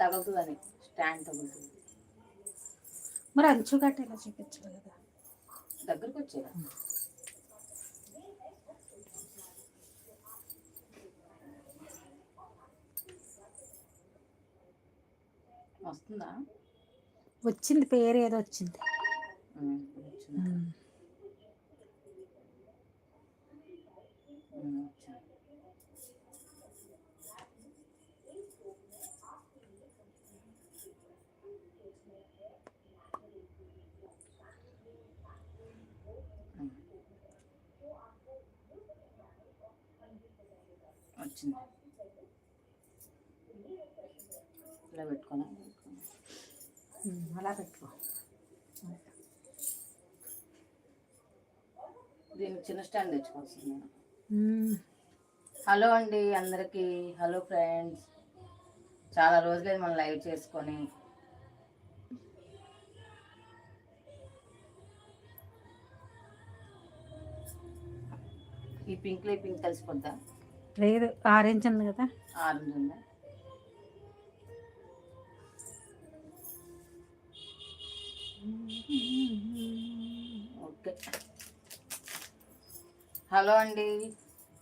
తగులుతుందని stand తగులుతుంది. మరి అంచు గట్ట ఇలా చూపించాలి కదా? దగ్గరకు వచ్చేదా వస్తుందా? వచ్చింది పేరు ఏదో వచ్చింది. ఉమ్, వచ్చింది. ఉమ్. వచ్చింది ఇలా పెట్టుకోనా? అలా పెట్టుకో. దీనికి చిన్న స్టాండ్ తెచ్చుకోవాల్సింది నేను. హలో అండి అందరికీ. Hello friends. చాలా రోజులైంది మనం లైవ్ చేసుకొని. ఈ పింక్లో ఈ పింక్ కలిసిపోద్దా? లేదు ఆరెంజ్ ఉంది కదా. ఆరెంజ్ ఉందా? ఓకే. హలో అండి.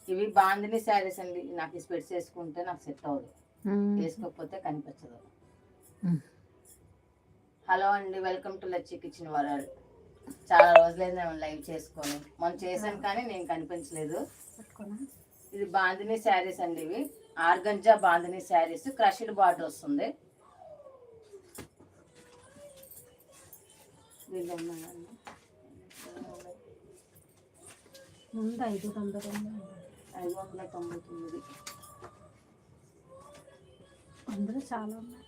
ఇవి బాందిని శారీస్ అండి. నాకు ఈ స్పెట్స్ వేసుకుంటే నాకు సెట్ అవ్వదు. వేసుకోకపోతే కనిపించదు. హలో అండి. Welcome to Lacchi kitchen world. చాలా రోజులైంది నేను లైవ్ చేసుకొని. మొన్న చేశాను కానీ నేను కనిపించలేదు. ఇది బాందిని శారీస్ అండి ఇవి. Organza bandhani saris. Crushed border వస్తుంది. వీళ్ళు ఉన్నాయండి. ముందు ఐదు తొంభై తొమ్మిది ఐదు వందల తొంభై తొమ్మిది అందులో చాలా ఉన్నాయి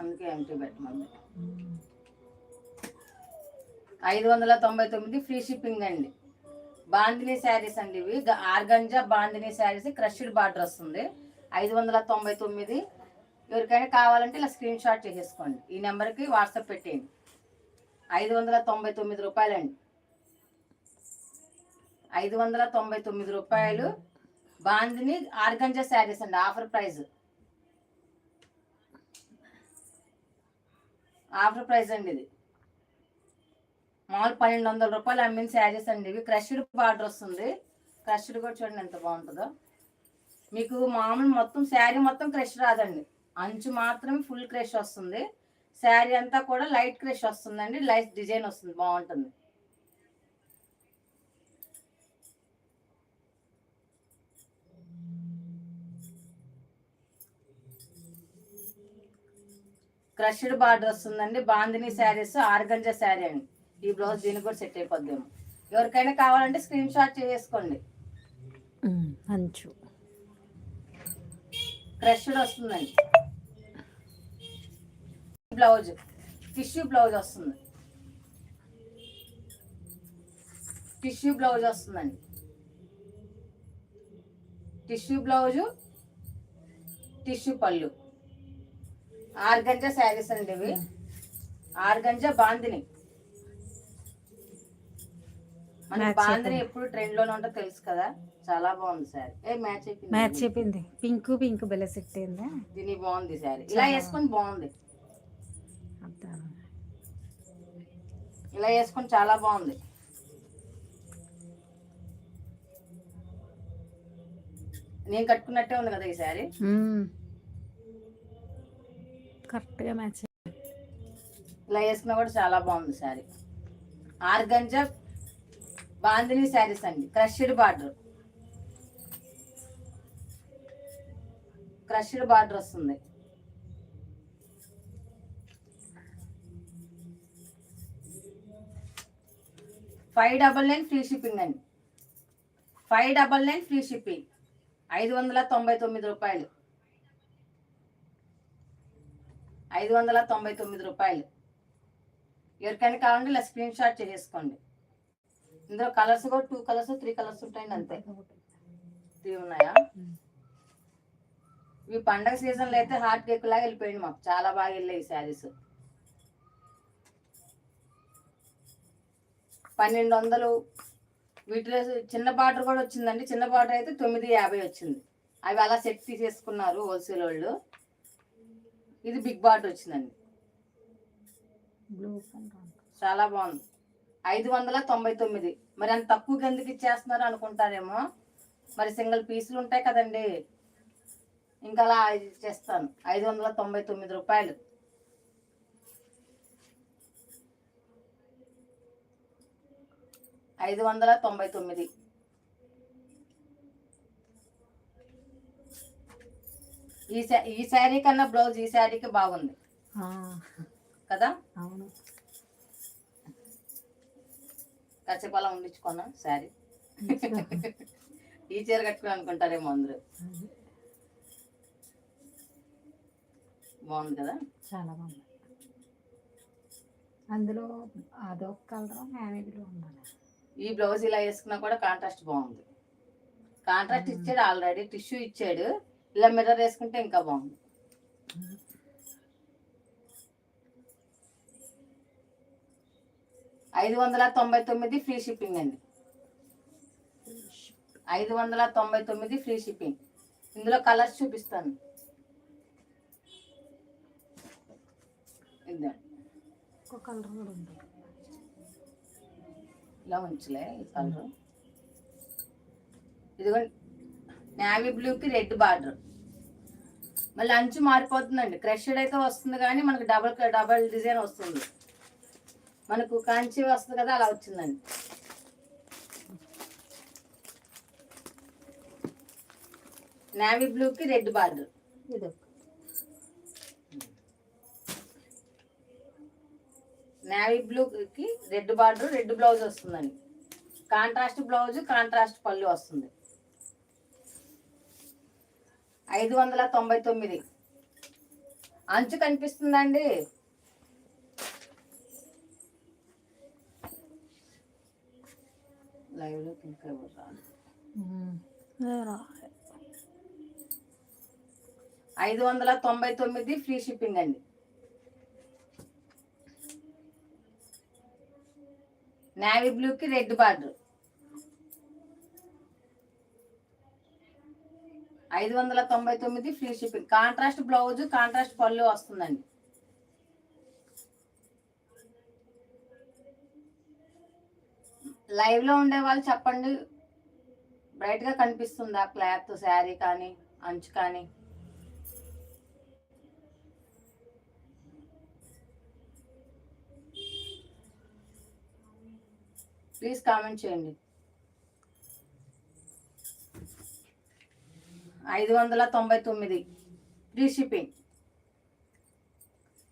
అందుకే ఎంటీ పెట్టమంది. ఐదు వందల తొంభై తొమ్మిది ఫ్రీ షిప్పింగ్ అండి బాందిని శారీస్ అండి ఇవి. Organza bandhani saris crushed border వస్తుంది. ఐదు వందల తొంభై తొమ్మిది. ఎవరికైనా కావాలంటే ఇలా స్క్రీన్ షాట్ చేసేసుకోండి. ఈ నెంబర్కి వాట్సాప్ పెట్టేయండి. ఐదు వందల తొంభై తొమ్మిది రూపాయలండి. ఐదు వందల తొంభై తొమ్మిది రూపాయలు. బాందిని ఆర్గంజా శారీస్ అండి. Offer price. ఆఫర్ ప్రైస్ అండి ఇది. మామూలు పన్నెండు వందల రూపాయలు అమ్మిన శారీస్ అండి. ఇవి క్రష్డ్ బార్డర్ వస్తుంది. క్రష్డ్ కూడా చూడండి ఎంత బాగుంటుందో. మీకు మామూలు మొత్తం శారీ మొత్తం క్రష్ రాదండి. అంచు మాత్రమే ఫుల్ క్రష్ వస్తుంది. శారీ అంతా కూడా లైట్ క్రష్ వస్తుందండి. లైట్ డిజైన్ వస్తుంది. బాగుంటుంది. క్రష్డ్ బార్డర్ వస్తుందండి. బాందిని శారీస్ ఆర్గంజా శారీ అండి. ఈ బ్లౌజ్ దీనికి కూడా సెట్ అయిపోద్దేమో ఎవరికైనా కావాలంటే స్క్రీన్ షాట్ చేసుకోండి అంచు. క్రష్డ్ వస్తుందండి. బ్లౌజ్ టిష్యూ బ్లౌజ్ వస్తుంది. టిష్యూ బ్లౌజ్ వస్తుందండి. Tissue blouse tissue pallu. Organza saris అండి ఇవి. ఆర్గంజా బాందిని. మన అయిపోయింది. ఎప్పుడు ట్రెండ్లోనే ఉంటుందో తెలుసు కదా. చాలా బాగుంది సారీ. ఏ మ్యాచ్ అయిపోయింది. మ్యాచ్ చెప్పింది పింక్ పింక్ బెల్ల సెట్ అయిందా? దీని బాగుంది సారీ. ఇలా వేసుకొని బాగుంది. ఇలా వేసుకొని చాలా బాగుంది. నేను కట్టుకున్నట్టే ఉంది కదా ఈ ఉమ్. కరెక్ట్గా మ్యాచ్ ఇలా వేసుకున్నా కూడా చాలా బాగుంది శారీ ఆర్గంజా బాందిని శారీస్ అండి. Crushed border. క్రష్డ్ బార్డర్ వస్తుంది. Five double nine free shipping అండి. Five double nine free shipping. ఐదు వందల తొంభై తొమ్మిది రూపాయలు. ఐదు వందల తొంభై తొమ్మిది రూపాయలు. ఎవరికైనా కావాలంటే ఇలా స్క్రీన్ షాట్ చేసేసుకోండి. ఇందులో కలర్స్ కూడా టూ కలర్స్ త్రీ కలర్స్ ఉంటాయండి అంతే. త్రీ ఉన్నాయా? ఇవి పండగ సీజన్లో అయితే హాట్ కేక్ లాగా వెళ్ళిపోయింది మాకు. చాలా బాగా వెళ్ళాయి ఈ శారీస్. పన్నెండు వందలు. వీటిలో చిన్న బార్డర్ కూడా వచ్చిందండి. చిన్న బార్డర్ అయితే తొమ్మిది యాభై వచ్చింది. అవి అలా సెట్ తీసేసుకున్నారు హోల్సేల్ వాళ్ళు. ఇది బిగ్ బార్డర్ వచ్చిందండి. చాలా బాగుంది. ఐదు వందల తొంభై తొమ్మిది. మరి అంత తక్కువకి ఎందుకు ఇచ్చేస్తున్నారు అనుకుంటారేమో? మరి సింగిల్ పీసులు ఉంటాయి కదండి. ఇంకా అలా ఇచ్చేస్తాను ఐదు వందల తొంభై తొమ్మిది రూపాయలు. ఐదు వందల తొంభై తొమ్మిది. ఈ ఈ శారీ కన్నా బ్లౌజ్ ఈ శారీకి బాగుంది. కదా? అవును. కచ్చపాలం ఉండించుకున్నా శారీ. ఈ చీర కట్టుకుని అనుకుంటారేమో అందరూ. బాగుంది కదా? చాలా బాగుంది. అందులో అదొక కలర్ ఉండాలి ఈ బ్లౌజ్ ఇలా వేసుకున్నా కూడా కాంట్రాస్ట్ బాగుంది. కాంట్రాస్ట్ ఇచ్చాడు ఆల్రెడీ టిష్యూ ఇచ్చాడు. ఇలా మిర్రర్ వేసుకుంటే ఇంకా బాగుంది. ఐదు వందల తొంభై తొమ్మిది ఫ్రీ షిప్పింగ్ అండి. ఐదు వందల తొంభై తొమ్మిది ఫ్రీ షిప్పింగ్ ఇందులో కలర్స్ చూపిస్తాను. ఇలా ఉంచలే ఈ కలర్ ఇదిగో నేవీ బ్లూకి రెడ్ బార్డర్ మళ్ళీ అంచు మారిపోతుందండి. క్రషెడ్ అయితే వస్తుంది కానీ మనకు డబల్ డబల్ డిజైన్ వస్తుంది. మనకు కంచి వస్తుంది కదా అలా వచ్చిందండి. నేవీ బ్లూకి రెడ్ బార్డర్. ఇది. నేవీ బ్లూకి రెడ్ బార్డర్ రెడ్ బ్లౌజ్ వస్తుందండి. కాంట్రాస్ట్ బ్లౌజ్ కాంట్రాస్ట్ పళ్ళు వస్తుంది. ఐదు వందల తొంభై తొమ్మిది. అంచు కనిపిస్తుందండి. ఐదు వందల తొంభై తొమ్మిది ఫ్రీ షిప్పింగ్ అండి. నేవీ బ్లూకి రెడ్ బార్డర్. ఐదు వందల తొంభై తొమ్మిది free shipping. Contrast blouse contrast pallu వస్తుందండి. లైవ్లో ఉండే వాళ్ళు చెప్పండి. బ్రైట్గా కనిపిస్తుందా క్లాత్ శారీ కానీ అంచు కానీ? ప్లీజ్ కామెంట్ చేయండి. ఐదు వందల తొంభై తొమ్మిది. ఫ్రీ షిప్పింగ్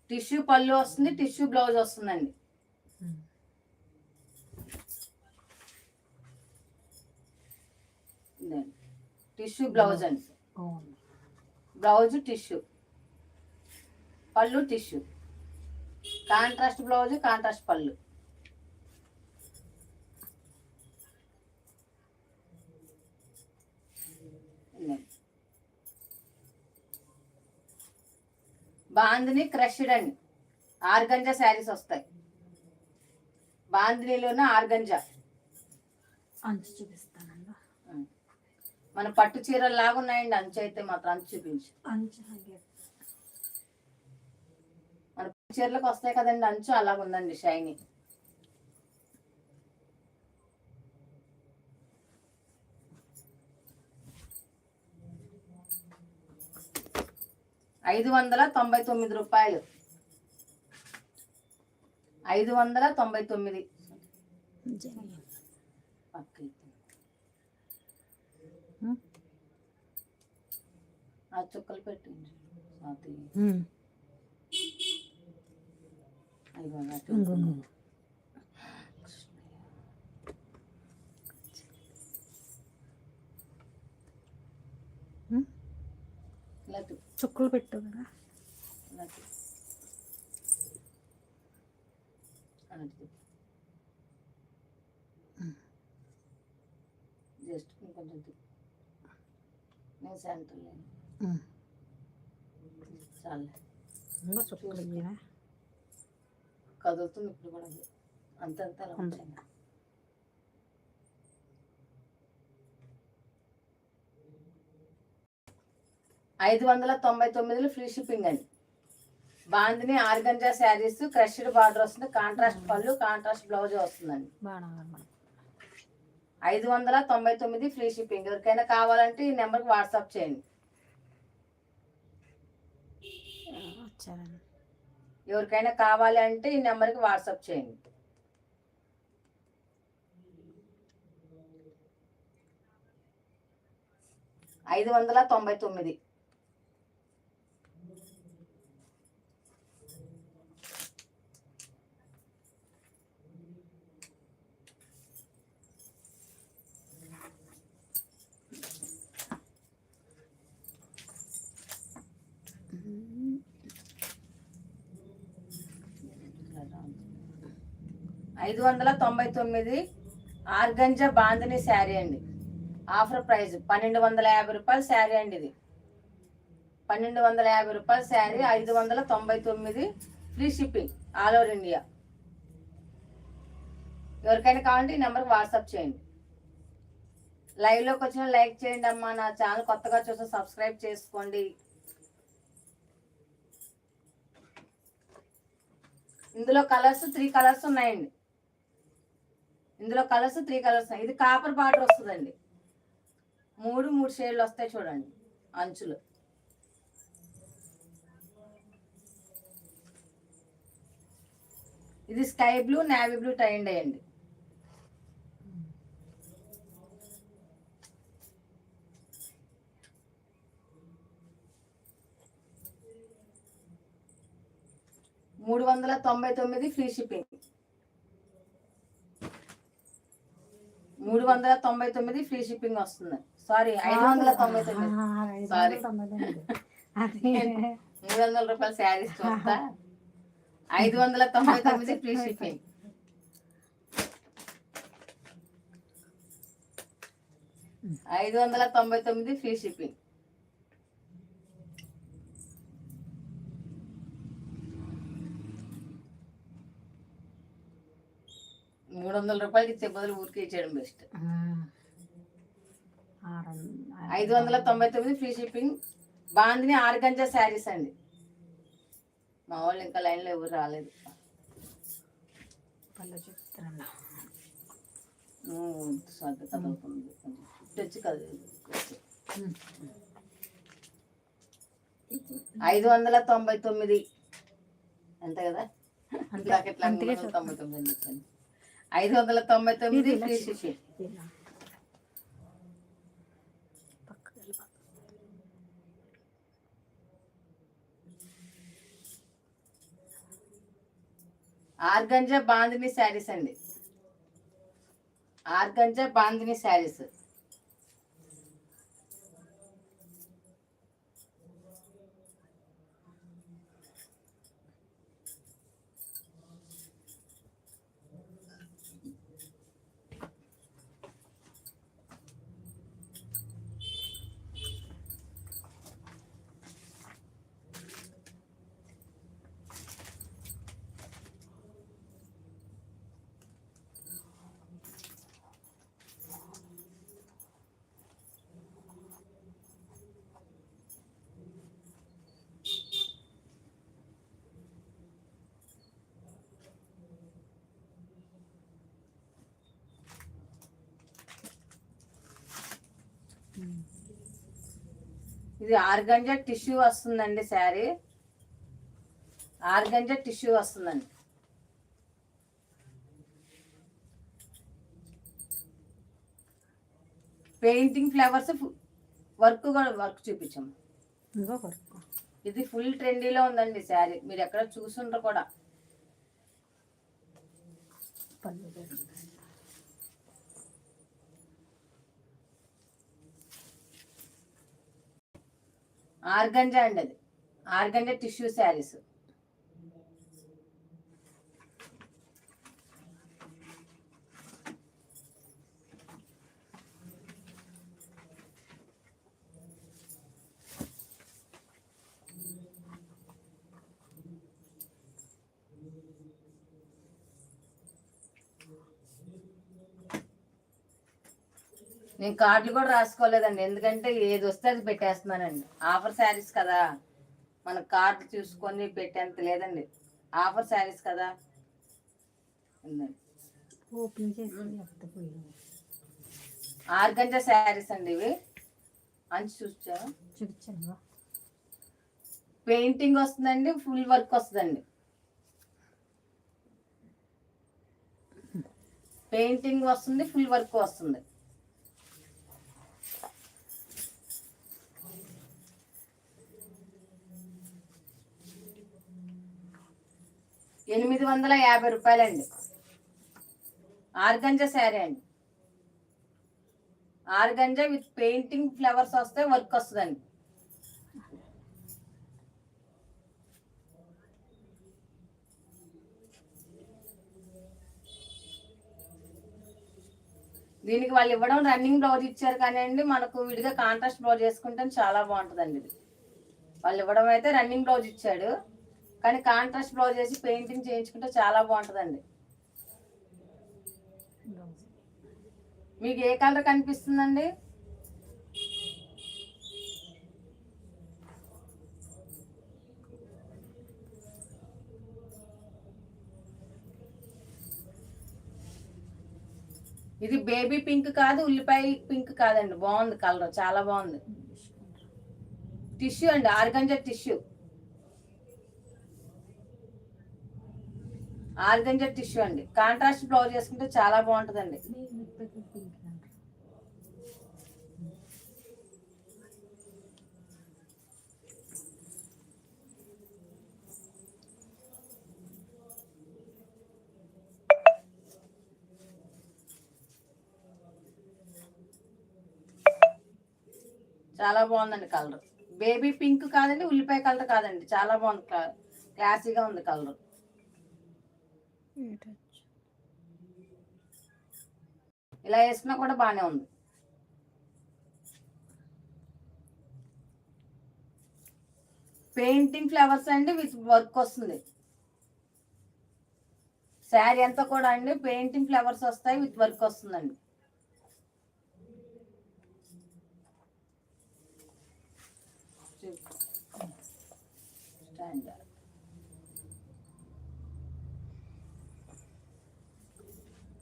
టిష్యూ పళ్ళు వస్తుంది టిష్యూ బ్లౌజ్ వస్తుందండి. టిష్యూ బ్లౌజ్ అండి. Blouse tissue. Pallu tissue. Contrast blouse contrast pallu. Bandhani crushed అండి. ఆర్గంజా శారీస్ వస్తాయి. బాందినిలోనే ఆర్గంజా. అంచు చూపిస్తానండి మన పట్టు చీరలు లాగా ఉన్నాయండి అంచు అయితే మాత్రం అంచు చూపించు. మన పట్టు చీరలకు వస్తాయి కదండి అంచు అలాగ ఉందండి షైనీ. ఐదు వందల తొంభై తొమ్మిది రూపాయలు. ఐదు వందల తొంభై తొమ్మిది. పక్కకి. ఆ చుక్కలు. ఇలా తు, చుక్కలు. పెట్టు కదా. కదులుతుంది ఇప్పుడు కూడా ఐదు వందల తొంభై తొమ్మిదిలో ఫ్రీ షిప్పింగ్ అండి. Bandhani organza saris crushed border వస్తుంది కాంట్రాస్ట్ పళ్ళు కాంట్రాస్ట్ బ్లౌజ్ వస్తుందండి. ఐదు వందల తొంభై తొమ్మిది ఫ్రీ షిప్పింగ్. ఎవరికైనా కావాలంటే ఈ నెంబర్కి వాట్సాప్ చేయండి. ఎవరికైనా కావాలి అంటే ఈ నెంబర్కి వాట్సాప్ చేయండి. ఐదు వందల తొంభై తొమ్మిది. ఐదు వందల తొంభై తొమ్మిది ఆర్గంజా బాంధిని శారీ అండి. ఆఫర్ ప్రైస్ పన్నెండు వందల యాభై రూపాయల శారీ అండి ఇది. పన్నెండు వందల యాభై రూపాయల శారీ ఐదు వందల తొంభై తొమ్మిది free shipping all over India. ఎవరికైనా కావాలంటే ఈ నెంబర్కి వాట్సాప్ చేయండి. లైవ్లోకి వచ్చిన లైక్ చేయండి అమ్మా. నా ఛానల్ కొత్తగా చూసి సబ్స్క్రైబ్ చేసుకోండి. ఇందులో కలర్స్ త్రీ కలర్స్ ఉన్నాయండి. ఇందులో కలర్స్ త్రీ కలర్స్ ఉన్నాయి. ఇది కాపర్ బార్డర్ వస్తుందండి. మూడు మూడు షేడ్లు వస్తాయి చూడండి. అంచులు. ఇది స్కై బ్లూ నావీ బ్లూ టైండ్ అయ్యండి మూడు వందల తొంభై తొమ్మిది ఫ్రీ షిప్పింగ్ మూడు వందల తొంభై తొమ్మిది ఫ్రీ షిప్పింగ్ వస్తుంది. సారీ ఐదు వందల తొంభై తొమ్మిది. అదే. మూడు వందల రూపాయల శారీస్ చూస్తా. ఐదు వందల తొంభై తొమ్మిది ఫ్రీ షిప్పింగ్ ఐదు వందల తొంభై తొమ్మిది ఫ్రీ షిప్పింగ్ మూడు వందల రూపాయలకి ఇచ్చే బదులు ఊరికి ఇచ్చేయడం బెస్ట్. ఐదు వందల తొంభై తొమ్మిది free shipping. Bandhani organza saris అండి. మా వాళ్ళు ఇంకా లైన్లో ఎవరు రాలేదు. శ్రద్ధ తెచ్చి ఐదు వందల తొంభై తొమ్మిది. ఎంత కదా? అంతే. తొంభై తొమ్మిది అని చెప్పాను. ఐదు వందల తొంభై తొమ్మిది వెళ్ళిపో. ఆర్గంజా బాందిని శారీస్ అండి. ఆర్గంజా బాందిని శారీస్. ఇది ఆర్గంజా టిష్యూ వస్తుందండి శారీ. ఆర్గంజా టిష్యూ వస్తుందండి. పెయింటింగ్ ఫ్లవర్స్ వర్క్ కూడా వర్క్ చూపించాము ఇది ఫుల్ ట్రెండీలో ఉందండి శారీ. మీరు ఎక్కడ చూసుంటారు కూడా. ఆర్గంజా అండి అది. Organza tissue saris. నేను కార్డులు కూడా రాసుకోలేదండి. ఎందుకంటే ఏది వస్తే అది పెట్టేస్తున్నానండి. ఆఫర్ శారీస్ కదా. మన కార్డు చూసుకొని పెట్టేంత లేదండి. ఆఫర్ శారీస్ కదా. ఓపెన్ చేసి ఆర్గంజా శారీస్ అండి ఇవి. అంచు చూసాను చూపించాను పెయింటింగ్ వస్తుందండి ఫుల్ వర్క్ వస్తుందండి. పెయింటింగ్ వస్తుంది ఫుల్ వర్క్ వస్తుంది. ఎనిమిది వందల యాభై రూపాయలండి. ఆర్గంజ శారీ అండి. ఆర్గంజ విత్ పెయింటింగ్ ఫ్లవర్స్ వస్తే వర్క్ వస్తుందండి. దీనికి వాళ్ళు ఇవ్వడం రన్నింగ్ బ్లౌజ్ ఇచ్చారు కానీ అండి మనకు విడిగా కాంట్రాస్ట్ బ్లౌజ్ వేసుకుంటే చాలా బాగుంటుందండి ఇది. వాళ్ళు ఇవ్వడం అయితే రన్నింగ్ బ్లౌజ్ ఇచ్చాడు. కానీ కాంట్రాస్ట్ బ్లౌజ్ వేసి పెయింటింగ్ చేయించుకుంటే చాలా బాగుంటుందండి. మీకు ఏ కలర్ కనిపిస్తుందండి? ఇది బేబీ పింక్ కాదు ఉల్లిపాయ పింక్ కాదండి. బాగుంది కలర్ చాలా బాగుంది. టిష్యూ అండి ఆర్గంజా టిష్యూ ఆర్గంజా టిష్యూ అండి. కాంట్రాస్ట్ బ్లౌజ్ వేసుకుంటే చాలా బాగుంటుందండి. చాలా బాగుందండి కలర్. బేబీ పింక్ కాదండి ఉల్లిపాయ కలర్ కాదండి. చాలా బాగుంది క- క్లాసీగా ఉంది కలర్. ఇలా వేసుకున్నా కూడా బాగానే ఉంది. పెయింటింగ్ ఫ్లవర్స్ అండి విత్ వర్క్ వస్తుంది. శారీ అంతా కూడా అండి పెయింటింగ్ ఫ్లవర్స్ వస్తాయి విత్ వర్క్ వస్తుందండి.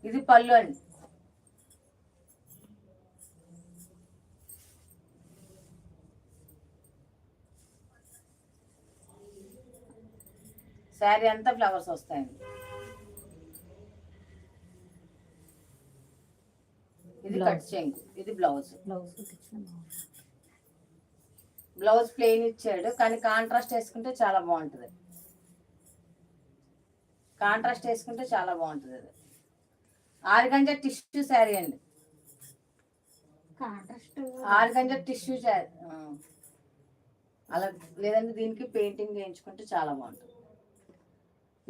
ఇది పళ్ళు అండి. శారీ అంతా ఫ్లవర్స్ వస్తాయండి. ఇది కట్. చెంగు ఇది బ్లౌజ్. బ్లౌజ్ ప్లెయిన్ ఇచ్చాడు కానీ కాంట్రాస్ట్ వేసుకుంటే చాలా బాగుంటుంది. కాంట్రాస్ట్ వేసుకుంటే చాలా బాగుంటుంది అది. ఆరు టిష్యూ శారీ అండి. కాంట్రాస్ట్. ఆరు గంజ టిష్యూ శారీ. అలా లేదంటే దీనికి పెయింటింగ్ చేయించుకుంటే చాలా బాగుంటుంది.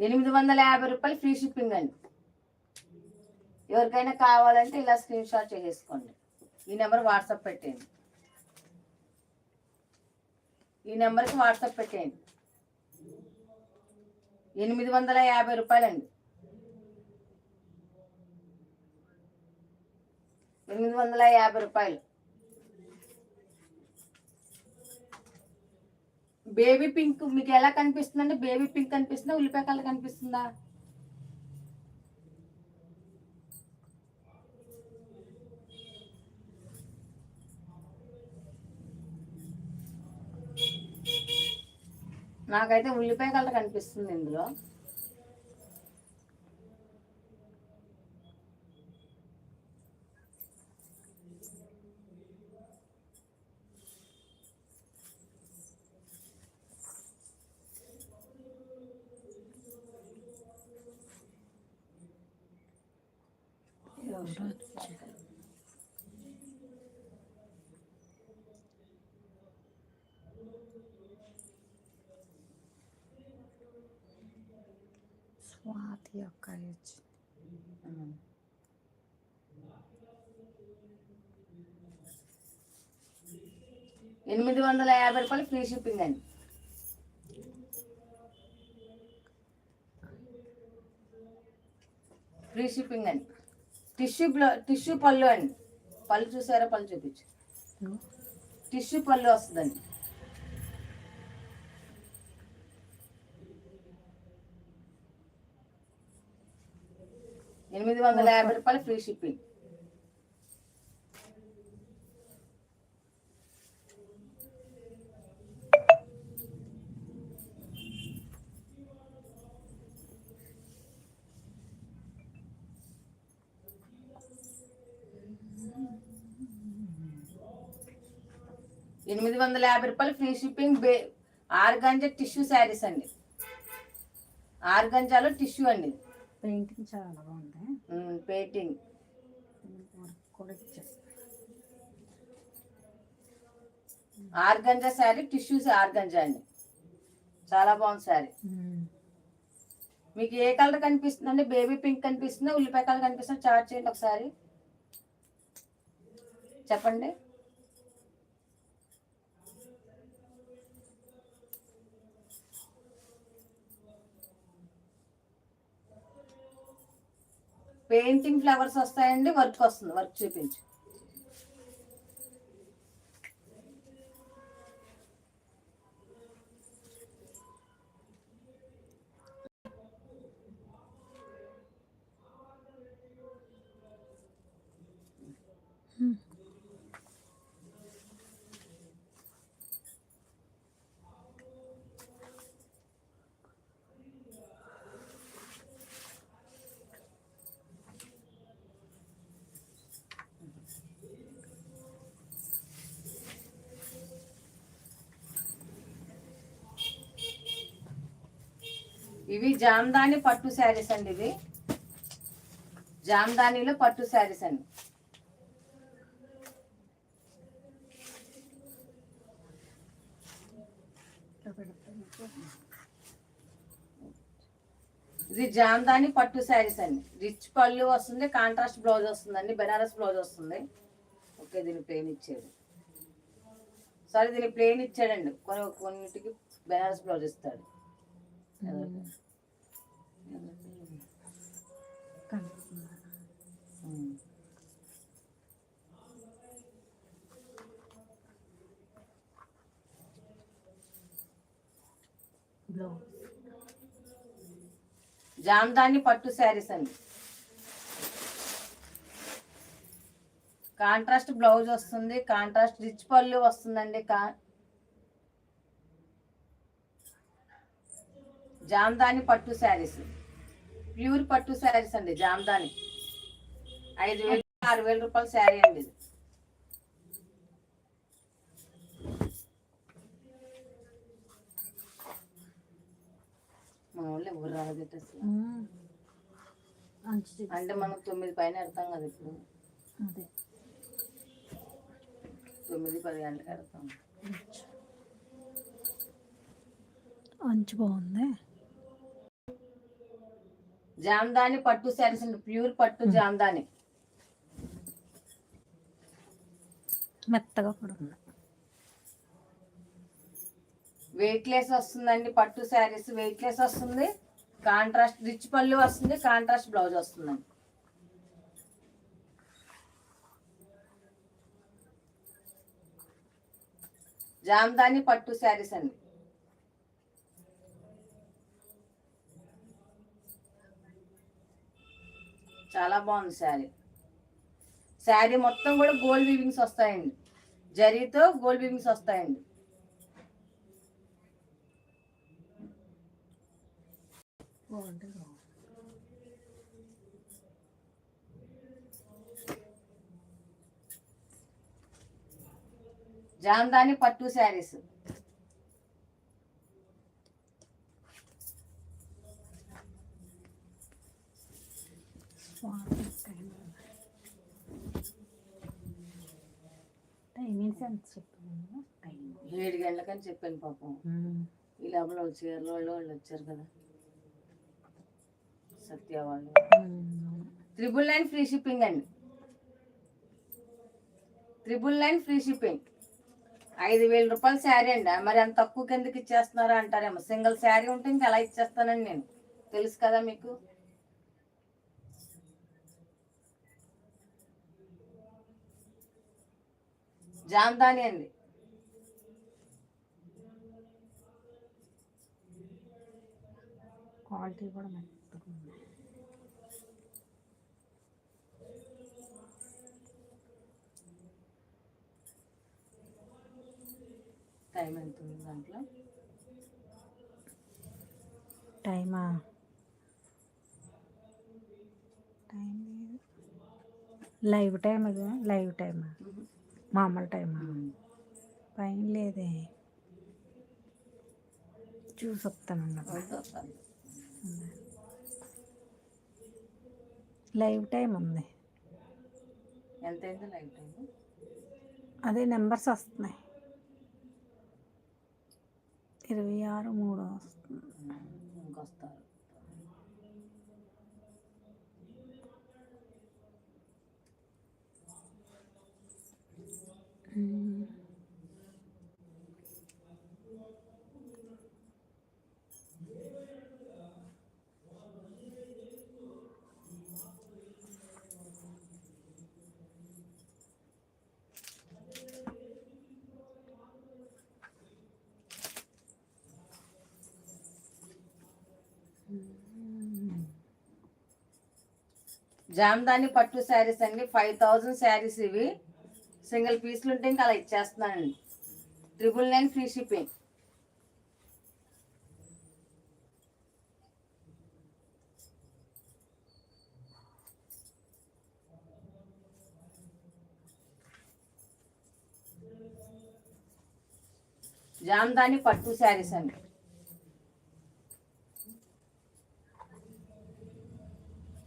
ఎనిమిది వందల యాభై రూపాయలు ఫ్రీ షిప్పింగ్ అండి. ఎవరికైనా కావాలంటే ఇలా స్క్రీన్ షాట్ చేసుకోండి ఈ నెంబర్ వాట్సాప్ పెట్టేయండి. ఈ నెంబర్కి వాట్సాప్ పెట్టేయండి. ఎనిమిది వందల యాభై రూపాయలండి. ఎనిమిది వందల యాభై రూపాయలు. బేబీ పింక్ మీకు ఎలా కనిపిస్తుందంటే బేబీ పింక్ కనిపిస్తుందా? ఉల్లిపాయ కలర్ కనిపిస్తుందా? నాకైతే ఉల్లిపాయ కలర్ కనిపిస్తుంది ఇందులో. స్వాతి యొక్క ఏజ్ ఎనిమిది వందల యాభై రూపాయలు ఫ్రీ షిప్పింగ్ అండి. ఫ్రీ షిప్పింగ్ అండి. టిష్యూ బ్లౌ టిష్యూ పళ్ళు అండి. పళ్ళు చూసారా? పళ్ళు చూపించు. టిష్యూ పళ్ళు వస్తుందండి. ఎనిమిది వందల యాభై రూపాయలు ఫ్రీ షిప్పింగ్. ఎనిమిది వందల యాభై రూపాయలు ఫ్రీ షిప్పింగ్ బే ఆర్గంజా టిష్యూ శారీస్ అండి. ఆర్గంజాలో టిష్యూ అండి. పెయింటింగ్ చాలా బాగుంది. Painting. Organza sari tissues organza అండి. చాలా బాగుంది శారీ. మీకు ఏ కలర్ కనిపిస్తుందండి? బేబీ పింక్ కనిపిస్తుందా? ఉల్లిపాయ కలర్ కనిపిస్తుందా? చార్ట్ చేయండి ఒకసారి. చెప్పండి. పెయింటింగ్ ఫ్లవర్స్ వస్తాయండి వర్క్ వస్తుంది వర్క్ చూపించు. Hmm. ఇవి జామ్దాని పట్టు శారీస్ అండి ఇవి. జామ్దానిలో పట్టు శారీస్ అండి. ఇది జామ్దాని పట్టు శారీస్ అండి. రిచ్ పళ్ళు వస్తుంది కాంట్రాస్ట్ బ్లౌజ్ వస్తుందండి బెనారస్ బ్లౌజ్ వస్తుంది. ఓకే దీని ప్లేన్ ఇచ్చాడు సరే దీని ప్లేన్ ఇచ్చాడండి. కొన్ని కొన్నిటికి బెనారస్ బ్లౌజ్ ఇస్తాడు. జామ్దాని పట్టు శారీస్ అండి. కాంట్రాస్ట్ బ్లౌజ్ వస్తుంది కాంట్రాస్ట్ రిచ్ పళ్ళు వస్తుందండి కా జామ్దాని పట్టు శారీస్. ప్యూర్ పట్టు శారీస్ అండి జామ్దాని. ఐదు వేలు ఆరు వేల రూపాయల శారీ అండి ఇది. మన వాళ్ళు ఎవరు రాలేదు అసలు. అంటే మనం తొమ్మిది పైన వెళ్తాం కదా ఇప్పుడు. తొమ్మిది పది గంటలకు అంచు. అంచు బాగుంది. జామ్దాని పట్టు శారీస్ అండి. ప్యూర్ పట్టు జామ్దాని. మెత్తగా కూడా ఉంది వెయిట్ లెస్ వస్తుందండి పట్టు శారీస్. వెయిట్ లెస్ వస్తుంది. కాంట్రాస్ట్ రిచ్ పళ్ళు వస్తుంది. కాంట్రాస్ట్ బ్లౌజ్ వస్తుందండి. జామ్దాని పట్టు శారీస్ అండి. చాలా బాగుంది శారీ. శారీ మొత్తం కూడా గోల్డ్ వీవింగ్స్ వస్తాయండి. జరీతో గోల్డ్ వీవింగ్స్ వస్తాయండి. జాందాని పట్టు శారీస్ స్వాతి టైం టైమింగ్స్ ఎంత చెప్తున్నాను టైం గంటలకని చెప్పాను పాపం. ఈ లోపల చీరలు వాళ్ళు వాళ్ళు వచ్చారు కదా. సత్య వాళ్ళు. త్రిబుల్ నైన్ ఫ్రీ షిప్పింగ్ అండి. Triple nine free shipping. ఐదు వేల రూపాయల శారీ అండి. మరి అంత తక్కువ కిందకి ఇచ్చేస్తున్నారా అంటారేమో. సింగిల్ శారీ ఉంటే ఇంకా ఎలా ఇచ్చేస్తానండి నేను. తెలుసు కదా మీకు? జామ్దాని అండి. క్వాలిటీ కూడా మెత్తగా ఉంది టైం ఎంత ఉంది దాంట్లో? టైమా టైం లేదు. లైవ్ టైం అది లైవ్ టైమా మామూలు టైమా పైన లేదే. చూసి లైవ్ టైం ఉంది ఎంత అయింది లైవ్ టైం అదే నెంబర్స్ వస్తున్నాయి ఇరవై ఆరు మూడు వస్తుంది ఇంకొస్తారు మ్మ్. జామదాని పట్టు శారీస్ అండి. ఫైవ్ థౌజండ్ శారీస్ ఇవి. సింగిల్ పీస్లు ఉంటే ఇంకా అలా ఇచ్చేస్తున్నానండి. Triple nine free shipping Jamdani పట్టు శారీస్ అండి.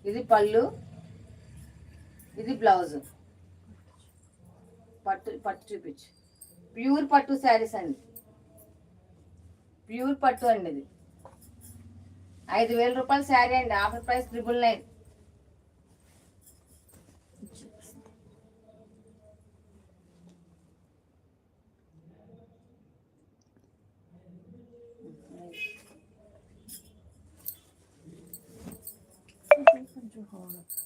ఇది పళ్ళు. ఇది బ్లౌజ్. పట్టు పట్టు చూపించు. ప్యూర్ పట్టు శారీస్ అండి. ప్యూర్ పట్టు అండి ఇది. ఐదు వేల రూపాయల శారీ అండి. Offer price triple nine. Hold up.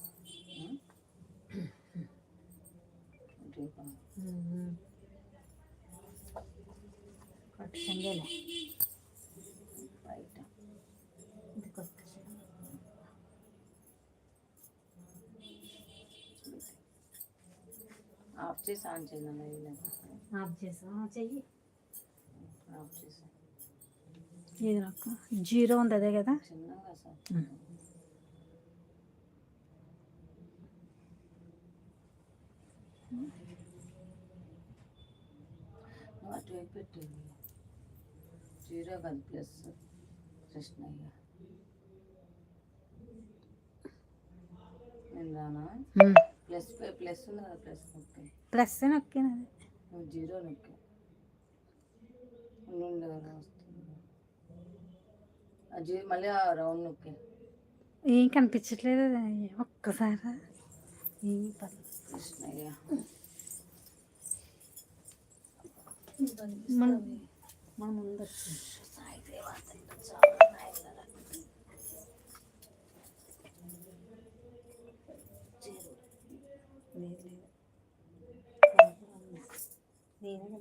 బయట. ఆఫ్ చేసి ఆన్ చేయండి ఆఫ్ చేసా? చెయ్యి. ఆఫ్ చేసి. ఇది నాకు జీరో ఉంది అదే కదా? చిన్నగా సార్. అటువైపు పెట్టేది జీరో కాదు ప్లస్ కృష్ణయ్య. నేను రానా? ప్లస్ ప్లస్ ఉంది కదా ప్లస్ నొక్కి. ప్లస్ నొక్కినది. నువ్వు జీరో నొక్కి. ఉండు వస్తుంది. మళ్ళీ ఆ రౌండ్ నొక్కి. ఏం కనిపించట్లేదు. ఒక్కసారి. ఈ పర్లేదు. కృష్ణయ్య. మన ముందు చాలా నేనే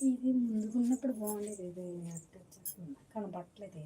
ఇది ముందుకున్నప్పుడు బాగుండేది ఇది అట్ట ఇది